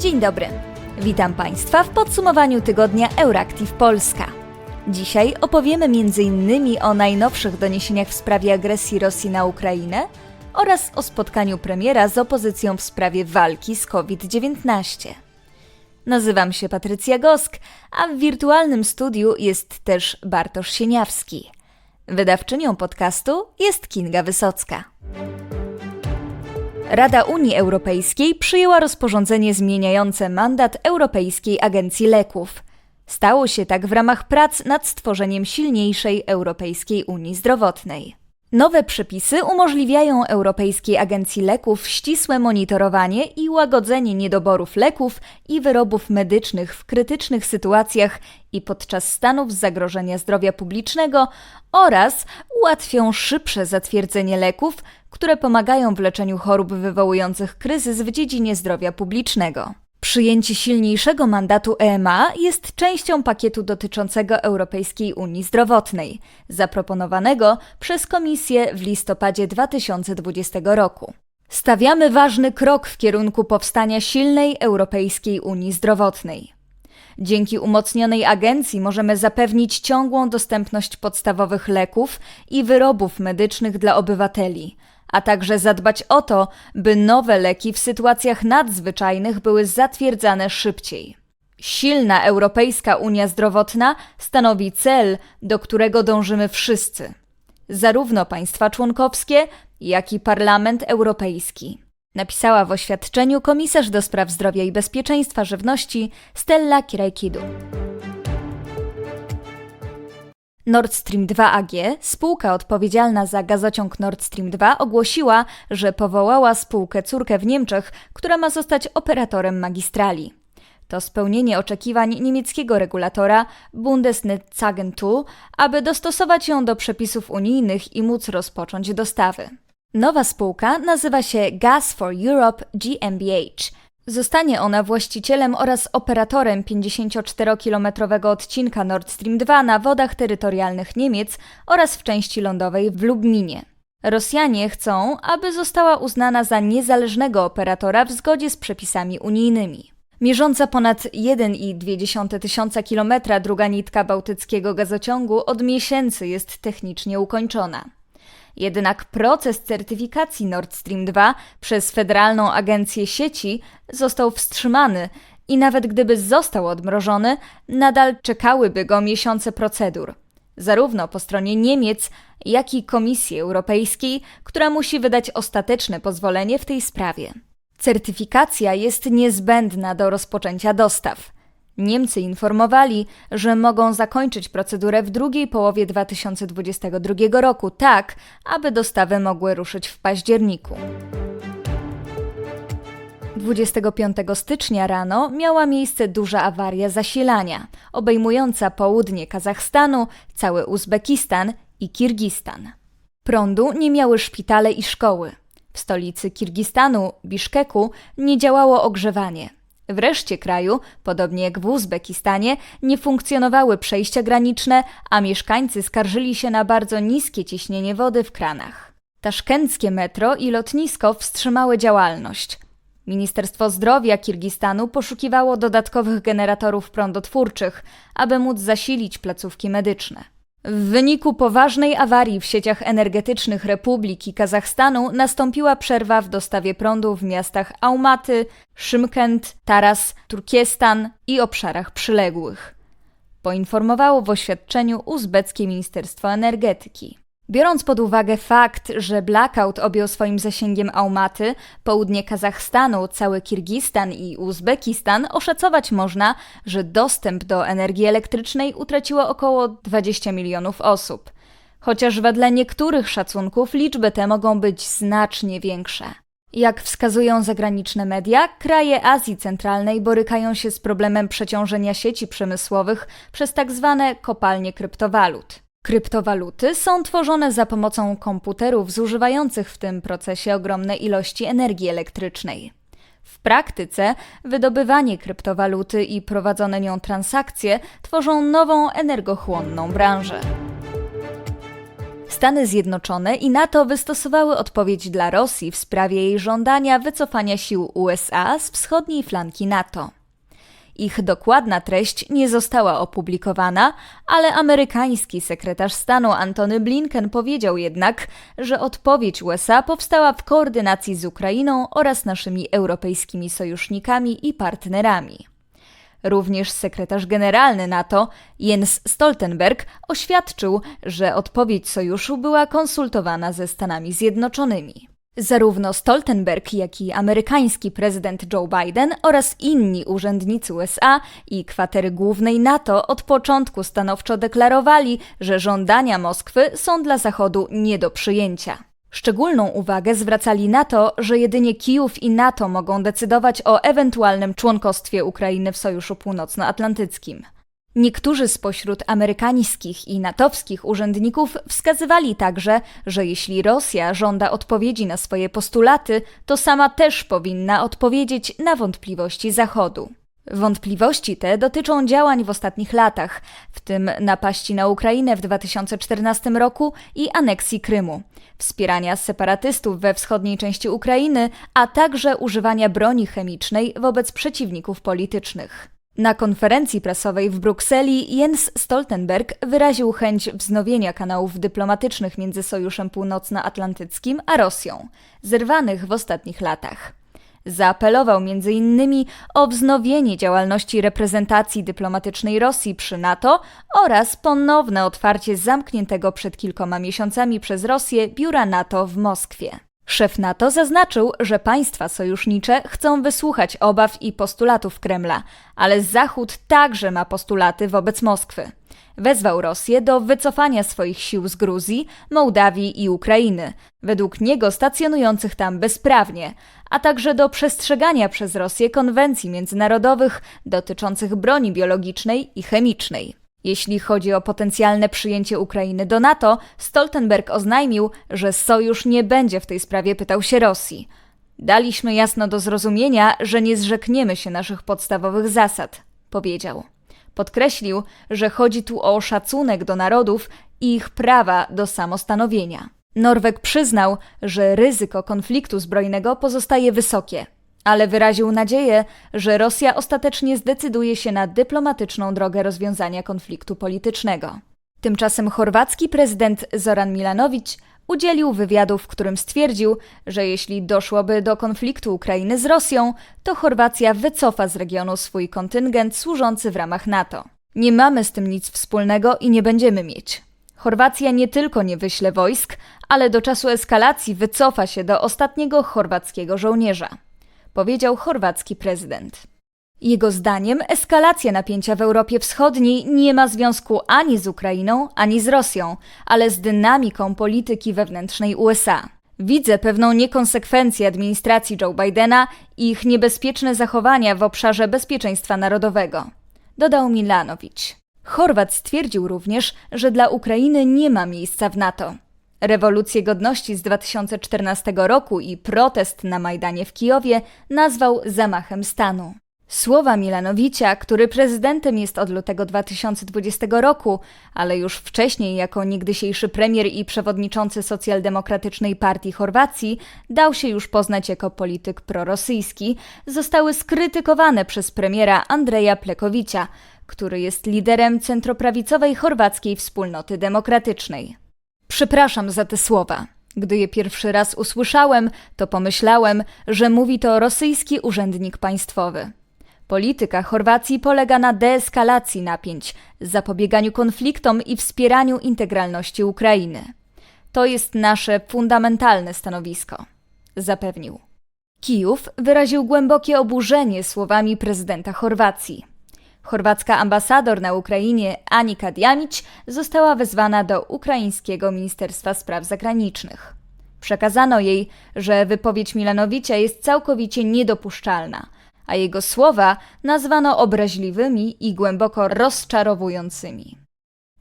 Dzień dobry. Witam Państwa w podsumowaniu tygodnia Euractiv Polska. Dzisiaj opowiemy m.in. o najnowszych doniesieniach w sprawie agresji Rosji na Ukrainę oraz o spotkaniu premiera z opozycją w sprawie walki z COVID-19. Nazywam się Patrycja Gosk, a w wirtualnym studiu jest też Bartosz Sieniawski. Wydawczynią podcastu jest Kinga Wysocka. Rada Unii Europejskiej przyjęła rozporządzenie zmieniające mandat Europejskiej Agencji Leków. Stało się tak w ramach prac nad stworzeniem silniejszej Europejskiej Unii Zdrowotnej. Nowe przepisy umożliwiają Europejskiej Agencji Leków ścisłe monitorowanie i łagodzenie niedoborów leków i wyrobów medycznych w krytycznych sytuacjach i podczas stanów zagrożenia zdrowia publicznego oraz ułatwią szybsze zatwierdzenie leków, które pomagają w leczeniu chorób wywołujących kryzys w dziedzinie zdrowia publicznego. Przyjęcie silniejszego mandatu EMA jest częścią pakietu dotyczącego Europejskiej Unii Zdrowotnej, zaproponowanego przez Komisję w listopadzie 2020 roku. Stawiamy ważny krok w kierunku powstania silnej Europejskiej Unii Zdrowotnej. Dzięki umocnionej agencji możemy zapewnić ciągłą dostępność podstawowych leków i wyrobów medycznych dla obywateli, a także zadbać o to, by nowe leki w sytuacjach nadzwyczajnych były zatwierdzane szybciej. Silna Europejska Unia Zdrowotna stanowi cel, do którego dążymy wszyscy, zarówno państwa członkowskie, jak i Parlament Europejski. Napisała w oświadczeniu komisarz do spraw zdrowia i bezpieczeństwa żywności Stella Kirajkidu. Nord Stream 2 AG, spółka odpowiedzialna za gazociąg Nord Stream 2, ogłosiła, że powołała spółkę córkę w Niemczech, która ma zostać operatorem magistrali. To spełnienie oczekiwań niemieckiego regulatora Bundesnetzagentur, aby dostosować ją do przepisów unijnych i móc rozpocząć dostawy. Nowa spółka nazywa się Gas for Europe GmbH. Zostanie ona właścicielem oraz operatorem 54-kilometrowego odcinka Nord Stream 2 na wodach terytorialnych Niemiec oraz w części lądowej w Lubminie. Rosjanie chcą, aby została uznana za niezależnego operatora w zgodzie z przepisami unijnymi. Mierząca ponad 1,2 tysiąca kilometra druga nitka bałtyckiego gazociągu od miesięcy jest technicznie ukończona. Jednak proces certyfikacji Nord Stream 2 przez Federalną Agencję Sieci został wstrzymany i nawet gdyby został odmrożony, nadal czekałyby go miesiące procedur. Zarówno po stronie Niemiec, jak i Komisji Europejskiej, która musi wydać ostateczne pozwolenie w tej sprawie. Certyfikacja jest niezbędna do rozpoczęcia dostaw. Niemcy informowali, że mogą zakończyć procedurę w drugiej połowie 2022 roku, tak aby dostawy mogły ruszyć w październiku. 25 stycznia rano miała miejsce duża awaria zasilania, obejmująca południe Kazachstanu, cały Uzbekistan i Kirgistan. Prądu nie miały szpitale i szkoły. W stolicy Kirgistanu, Biszkeku, nie działało ogrzewanie. W reszcie kraju, podobnie jak w Uzbekistanie, nie funkcjonowały przejścia graniczne, a mieszkańcy skarżyli się na bardzo niskie ciśnienie wody w kranach. Taszkenckie metro i lotnisko wstrzymały działalność. Ministerstwo Zdrowia Kirgistanu poszukiwało dodatkowych generatorów prądotwórczych, aby móc zasilić placówki medyczne. W wyniku poważnej awarii w sieciach energetycznych Republiki Kazachstanu nastąpiła przerwa w dostawie prądu w miastach Aumaty, Szymkent, Taras, Turkiestan i obszarach przyległych. Poinformowało w oświadczeniu uzbeckie Ministerstwo Energetyki. Biorąc pod uwagę fakt, że blackout objął swoim zasięgiem Aumaty, południe Kazachstanu, cały Kirgistan i Uzbekistan, oszacować można, że dostęp do energii elektrycznej utraciło około 20 milionów osób. Chociaż wedle niektórych szacunków liczby te mogą być znacznie większe. Jak wskazują zagraniczne media, kraje Azji Centralnej borykają się z problemem przeciążenia sieci przemysłowych przez tzw. Tak kopalnie kryptowalut. Kryptowaluty są tworzone za pomocą komputerów zużywających w tym procesie ogromne ilości energii elektrycznej. W praktyce wydobywanie kryptowaluty i prowadzone nią transakcje tworzą nową energochłonną branżę. Stany Zjednoczone i NATO wystosowały odpowiedź dla Rosji w sprawie jej żądania wycofania sił USA z wschodniej flanki NATO. Ich dokładna treść nie została opublikowana, ale amerykański sekretarz stanu Antony Blinken powiedział jednak, że odpowiedź USA powstała w koordynacji z Ukrainą oraz naszymi europejskimi sojusznikami i partnerami. Również sekretarz generalny NATO Jens Stoltenberg oświadczył, że odpowiedź sojuszu była konsultowana ze Stanami Zjednoczonymi. Zarówno Stoltenberg, jak i amerykański prezydent Joe Biden oraz inni urzędnicy USA i kwatery głównej NATO od początku stanowczo deklarowali, że żądania Moskwy są dla Zachodu nie do przyjęcia. Szczególną uwagę zwracali na to, że jedynie Kijów i NATO mogą decydować o ewentualnym członkostwie Ukrainy w Sojuszu Północnoatlantyckim. Niektórzy spośród amerykańskich i natowskich urzędników wskazywali także, że jeśli Rosja żąda odpowiedzi na swoje postulaty, to sama też powinna odpowiedzieć na wątpliwości Zachodu. Wątpliwości te dotyczą działań w ostatnich latach, w tym napaści na Ukrainę w 2014 roku i aneksji Krymu, wspierania separatystów we wschodniej części Ukrainy, a także używania broni chemicznej wobec przeciwników politycznych. Na konferencji prasowej w Brukseli Jens Stoltenberg wyraził chęć wznowienia kanałów dyplomatycznych między Sojuszem Północnoatlantyckim a Rosją, zerwanych w ostatnich latach. Zaapelował m.in. o wznowienie działalności reprezentacji dyplomatycznej Rosji przy NATO oraz ponowne otwarcie zamkniętego przed kilkoma miesiącami przez Rosję biura NATO w Moskwie. Szef NATO zaznaczył, że państwa sojusznicze chcą wysłuchać obaw i postulatów Kremla, ale Zachód także ma postulaty wobec Moskwy. Wezwał Rosję do wycofania swoich sił z Gruzji, Mołdawii i Ukrainy, według niego stacjonujących tam bezprawnie, a także do przestrzegania przez Rosję konwencji międzynarodowych dotyczących broni biologicznej i chemicznej. Jeśli chodzi o potencjalne przyjęcie Ukrainy do NATO, Stoltenberg oznajmił, że sojusz nie będzie w tej sprawie pytał się Rosji. Daliśmy jasno do zrozumienia, że nie zrzekniemy się naszych podstawowych zasad, powiedział. Podkreślił, że chodzi tu o szacunek do narodów i ich prawa do samostanowienia. Norweg przyznał, że ryzyko konfliktu zbrojnego pozostaje wysokie ale wyraził nadzieję, że Rosja ostatecznie zdecyduje się na dyplomatyczną drogę rozwiązania konfliktu politycznego. Tymczasem chorwacki prezydent Zoran Milanowicz udzielił wywiadu, w którym stwierdził, że jeśli doszłoby do konfliktu Ukrainy z Rosją, to Chorwacja wycofa z regionu swój kontyngent służący w ramach NATO. Nie mamy z tym nic wspólnego i nie będziemy mieć. Chorwacja nie tylko nie wyśle wojsk, ale do czasu eskalacji wycofa się do ostatniego chorwackiego żołnierza powiedział chorwacki prezydent. Jego zdaniem eskalacja napięcia w Europie Wschodniej nie ma związku ani z Ukrainą, ani z Rosją, ale z dynamiką polityki wewnętrznej USA. Widzę pewną niekonsekwencję administracji Joe Bidena i ich niebezpieczne zachowania w obszarze bezpieczeństwa narodowego, dodał Milanowicz. Chorwat stwierdził również, że dla Ukrainy nie ma miejsca w NATO. Rewolucję Godności z 2014 roku i protest na Majdanie w Kijowie nazwał zamachem stanu. Słowa Milanowicia, który prezydentem jest od lutego 2020 roku, ale już wcześniej jako niegdysiejszy premier i przewodniczący Socjaldemokratycznej Partii Chorwacji, dał się już poznać jako polityk prorosyjski, zostały skrytykowane przez premiera Andrzeja Plekowicia, który jest liderem centroprawicowej chorwackiej wspólnoty demokratycznej. Przepraszam za te słowa. Gdy je pierwszy raz usłyszałem, to pomyślałem, że mówi to rosyjski urzędnik państwowy. Polityka Chorwacji polega na deeskalacji napięć, zapobieganiu konfliktom i wspieraniu integralności Ukrainy. To jest nasze fundamentalne stanowisko, zapewnił. Kijów wyraził głębokie oburzenie słowami prezydenta Chorwacji. Chorwacka ambasador na Ukrainie Anika Diamić została wezwana do ukraińskiego Ministerstwa Spraw Zagranicznych. Przekazano jej, że wypowiedź Milanowicia jest całkowicie niedopuszczalna, a jego słowa nazwano obraźliwymi i głęboko rozczarowującymi.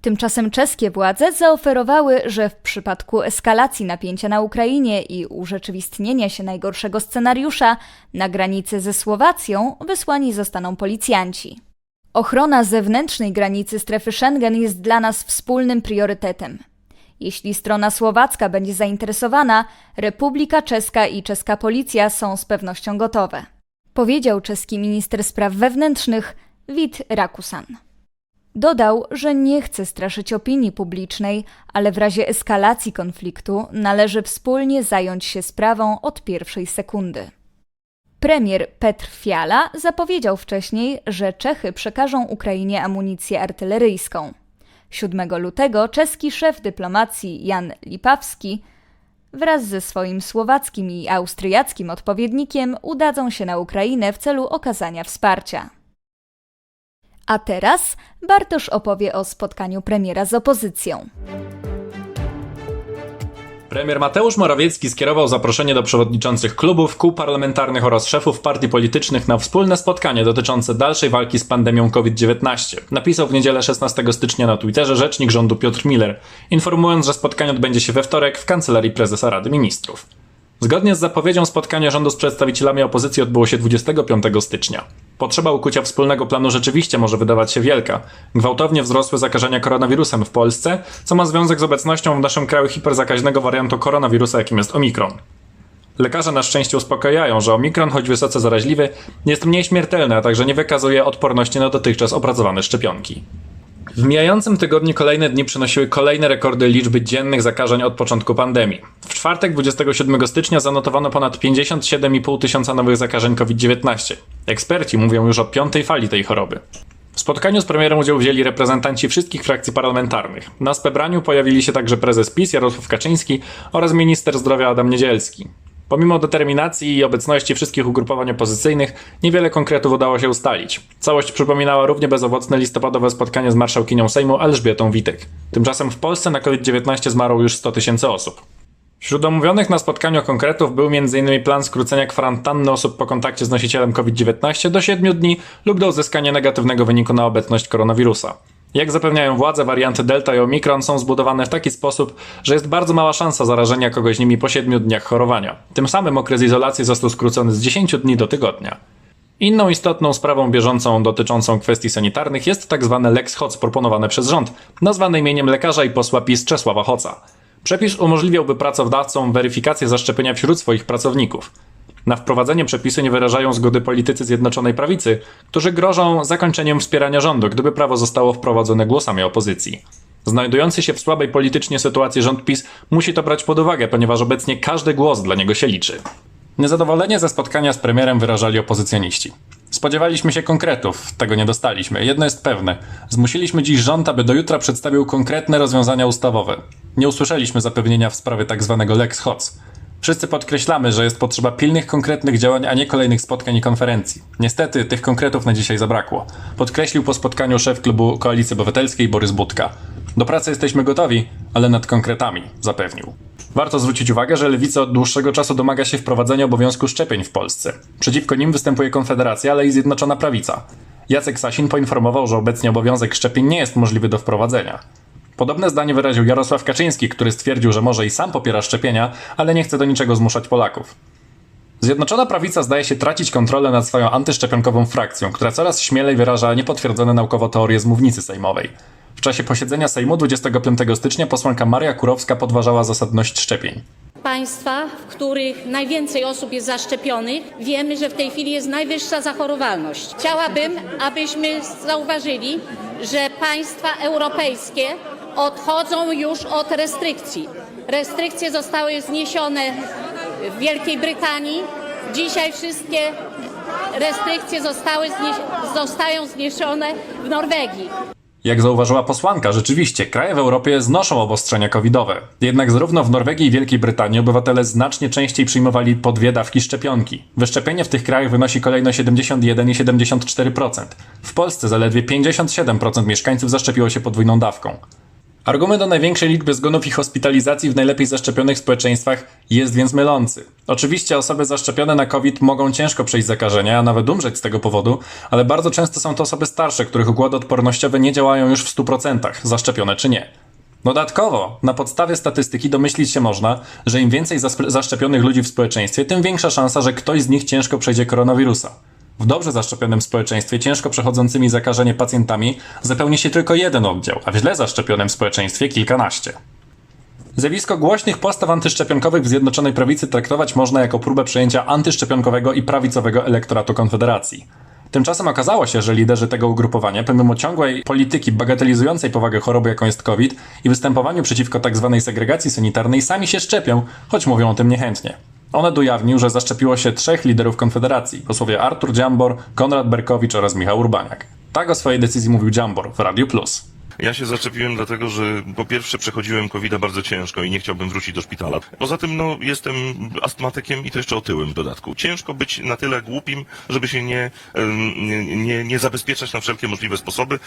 Tymczasem czeskie władze zaoferowały, że w przypadku eskalacji napięcia na Ukrainie i urzeczywistnienia się najgorszego scenariusza na granicy ze Słowacją wysłani zostaną policjanci. Ochrona zewnętrznej granicy strefy Schengen jest dla nas wspólnym priorytetem. Jeśli strona słowacka będzie zainteresowana, Republika Czeska i czeska policja są z pewnością gotowe. Powiedział czeski minister spraw wewnętrznych Wit Rakusan. Dodał, że nie chce straszyć opinii publicznej, ale w razie eskalacji konfliktu należy wspólnie zająć się sprawą od pierwszej sekundy. Premier Petr Fiala zapowiedział wcześniej, że Czechy przekażą Ukrainie amunicję artyleryjską. 7 lutego czeski szef dyplomacji Jan Lipawski wraz ze swoim słowackim i austriackim odpowiednikiem udadzą się na Ukrainę w celu okazania wsparcia. A teraz Bartosz opowie o spotkaniu premiera z opozycją. Premier Mateusz Morawiecki skierował zaproszenie do przewodniczących klubów, kół parlamentarnych oraz szefów partii politycznych na wspólne spotkanie dotyczące dalszej walki z pandemią COVID-19. Napisał w niedzielę 16 stycznia na Twitterze rzecznik rządu Piotr Miller, informując, że spotkanie odbędzie się we wtorek w kancelarii prezesa Rady Ministrów. Zgodnie z zapowiedzią spotkanie rządu z przedstawicielami opozycji odbyło się 25 stycznia. Potrzeba ukucia wspólnego planu rzeczywiście może wydawać się wielka. Gwałtownie wzrosły zakażenia koronawirusem w Polsce, co ma związek z obecnością w naszym kraju hiperzakaźnego wariantu koronawirusa, jakim jest Omikron. Lekarze na szczęście uspokajają, że Omikron, choć wysoce zaraźliwy, jest mniej śmiertelny, a także nie wykazuje odporności na dotychczas opracowane szczepionki. W mijającym tygodniu kolejne dni przynosiły kolejne rekordy liczby dziennych zakażeń od początku pandemii. W czwartek 27 stycznia zanotowano ponad 57,5 tysiąca nowych zakażeń COVID-19. Eksperci mówią już o piątej fali tej choroby. W spotkaniu z premierem udział wzięli reprezentanci wszystkich frakcji parlamentarnych. Na spebraniu pojawili się także prezes PiS Jarosław Kaczyński oraz minister zdrowia Adam Niedzielski. Pomimo determinacji i obecności wszystkich ugrupowań opozycyjnych, niewiele konkretów udało się ustalić. Całość przypominała równie bezowocne listopadowe spotkanie z marszałkinią Sejmu Elżbietą Witek. Tymczasem w Polsce na COVID-19 zmarło już 100 tysięcy osób. Wśród omówionych na spotkaniu konkretów był m.in. plan skrócenia kwarantanny osób po kontakcie z nosicielem COVID-19 do 7 dni lub do uzyskania negatywnego wyniku na obecność koronawirusa. Jak zapewniają władze, warianty Delta i Omikron są zbudowane w taki sposób, że jest bardzo mała szansa zarażenia kogoś nimi po 7 dniach chorowania. Tym samym okres izolacji został skrócony z 10 dni do tygodnia. Inną istotną sprawą bieżącą dotyczącą kwestii sanitarnych jest tzw. Tak Lex Hoc proponowane przez rząd, nazwane imieniem lekarza i posła PiS Czesława Hoca. Przepis umożliwiałby pracodawcom weryfikację zaszczepienia wśród swoich pracowników. Na wprowadzenie przepisy nie wyrażają zgody politycy Zjednoczonej Prawicy, którzy grożą zakończeniem wspierania rządu, gdyby prawo zostało wprowadzone głosami opozycji. Znajdujący się w słabej politycznie sytuacji rząd PiS musi to brać pod uwagę, ponieważ obecnie każdy głos dla niego się liczy. Niezadowolenie ze spotkania z premierem wyrażali opozycjoniści. Spodziewaliśmy się konkretów, tego nie dostaliśmy. Jedno jest pewne: zmusiliśmy dziś rząd, aby do jutra przedstawił konkretne rozwiązania ustawowe. Nie usłyszeliśmy zapewnienia w sprawie tzw. Tak Lex Hoc. Wszyscy podkreślamy, że jest potrzeba pilnych, konkretnych działań, a nie kolejnych spotkań i konferencji. Niestety tych konkretów na dzisiaj zabrakło. Podkreślił po spotkaniu szef klubu Koalicji Obywatelskiej Borys Budka. Do pracy jesteśmy gotowi, ale nad konkretami, zapewnił. Warto zwrócić uwagę, że Lewica od dłuższego czasu domaga się wprowadzenia obowiązku szczepień w Polsce. Przeciwko nim występuje Konfederacja, ale i Zjednoczona Prawica. Jacek Sasin poinformował, że obecnie obowiązek szczepień nie jest możliwy do wprowadzenia. Podobne zdanie wyraził Jarosław Kaczyński, który stwierdził, że może i sam popiera szczepienia, ale nie chce do niczego zmuszać Polaków. Zjednoczona prawica zdaje się tracić kontrolę nad swoją antyszczepionkową frakcją, która coraz śmielej wyraża niepotwierdzone naukowo teorie z mównicy sejmowej. W czasie posiedzenia Sejmu 25 stycznia posłanka Maria Kurowska podważała zasadność szczepień. Państwa, w których najwięcej osób jest zaszczepionych, wiemy, że w tej chwili jest najwyższa zachorowalność. Chciałabym, abyśmy zauważyli, że państwa europejskie odchodzą już od restrykcji. Restrykcje zostały zniesione w Wielkiej Brytanii. Dzisiaj wszystkie restrykcje zostały zostają zniesione w Norwegii. Jak zauważyła posłanka, rzeczywiście kraje w Europie znoszą obostrzenia covidowe. Jednak zarówno w Norwegii i Wielkiej Brytanii obywatele znacznie częściej przyjmowali po dwie dawki szczepionki. Wyszczepienie w tych krajach wynosi kolejno 71 i 74%. W Polsce zaledwie 57% mieszkańców zaszczepiło się podwójną dawką. Argument o największej liczbie zgonów i hospitalizacji w najlepiej zaszczepionych społeczeństwach jest więc mylący. Oczywiście osoby zaszczepione na COVID mogą ciężko przejść zakażenia, a nawet umrzeć z tego powodu, ale bardzo często są to osoby starsze, których układy odpornościowe nie działają już w 100%, zaszczepione czy nie. Dodatkowo, na podstawie statystyki domyślić się można, że im więcej zaszczepionych ludzi w społeczeństwie, tym większa szansa, że ktoś z nich ciężko przejdzie koronawirusa. W dobrze zaszczepionym społeczeństwie ciężko przechodzącymi zakażenie pacjentami zapełni się tylko jeden oddział, a w źle zaszczepionym społeczeństwie kilkanaście. Zjawisko głośnych postaw antyszczepionkowych w Zjednoczonej Prawicy traktować można jako próbę przejęcia antyszczepionkowego i prawicowego elektoratu Konfederacji. Tymczasem okazało się, że liderzy tego ugrupowania, pomimo ciągłej polityki bagatelizującej powagę choroby, jaką jest COVID i występowaniu przeciwko tzw. segregacji sanitarnej, sami się szczepią, choć mówią o tym niechętnie. Oned ujawnił, że zaszczepiło się trzech liderów Konfederacji, posłowie Artur Dziambor, Konrad Berkowicz oraz Michał Urbaniak. Tak o swojej decyzji mówił Dziambor w Radiu Plus. Ja się zaczepiłem dlatego, że po pierwsze przechodziłem covid bardzo ciężko i nie chciałbym wrócić do szpitala. Poza tym, no, jestem astmatykiem i to jeszcze otyłym w dodatku. Ciężko być na tyle głupim, żeby się nie, nie, nie, nie zabezpieczać na wszelkie możliwe sposoby.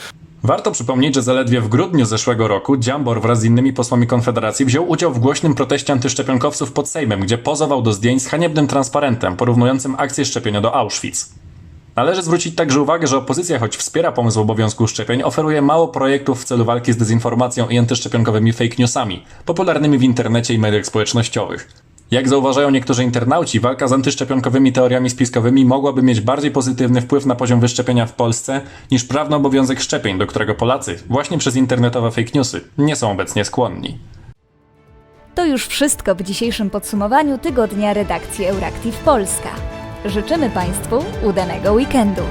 Warto przypomnieć, że zaledwie w grudniu zeszłego roku Dziambor wraz z innymi posłami Konfederacji wziął udział w głośnym proteście antyszczepionkowców pod Sejmem, gdzie pozował do zdjęć z haniebnym transparentem porównującym akcję szczepienia do Auschwitz. Należy zwrócić także uwagę, że opozycja, choć wspiera pomysł obowiązku szczepień, oferuje mało projektów w celu walki z dezinformacją i antyszczepionkowymi fake newsami, popularnymi w internecie i mediach społecznościowych. Jak zauważają niektórzy internauci, walka z antyszczepionkowymi teoriami spiskowymi mogłaby mieć bardziej pozytywny wpływ na poziom wyszczepienia w Polsce niż prawny obowiązek szczepień, do którego Polacy, właśnie przez internetowe fake newsy, nie są obecnie skłonni. To już wszystko w dzisiejszym podsumowaniu tygodnia redakcji Euractiv Polska. Życzymy Państwu udanego weekendu.